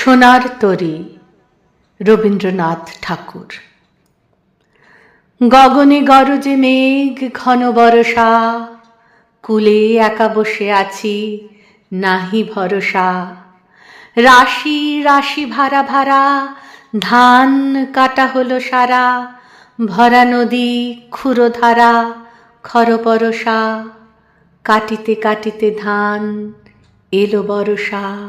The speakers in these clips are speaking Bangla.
সোনার তরী, রবীন্দ্রনাথ ঠাকুর। গগনে গরজে মেঘ, ঘন বরষা, কুলে একা বসে আছি, নাহি ভরসা। রাশি রাশি ভাড়া ভাড়া, ধান কাটা হলো সারা, ভরা নদী, ক্ষুরধারা, খরপরসা। কাটিতে কাটিতে ধান এলো বরষা।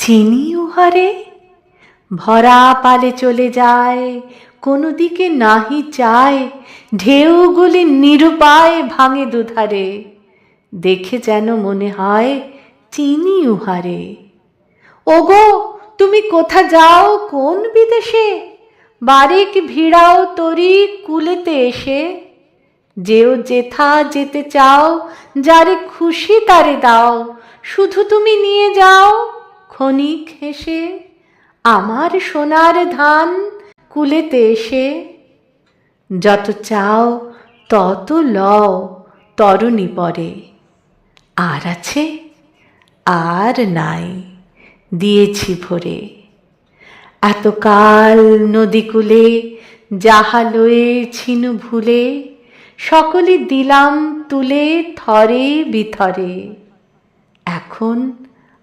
চিনি উহারে ভরা পালে চলে যায়, কোনো দিকে নাহি চায় ঢেউগুলি নিরুপায় ভাঙে দুধারে। দেখে যেন মনে হয় চিনি উহারে ওগো, তুমি কোথা যাও? কোন বিদেশে? বারেক ভিড়াও তরি কুলেতে এসে। যেও যেথা যেতে চাও, যারে খুশি তারে দাও। শুধু তুমি নিয়ে যাও। ক্ষণিক হেসে আমার সোনার ধান কুলেতে এসে। যত চাও, তত লও, তরুণী পরে। আর আছে, আর নাই, দিয়েছি ভরে। এতকাল নদীকূলে যাহা লয়ে ছিনু ভুলে, সকলে দিলাম তুলে থরে বিথরে। এখন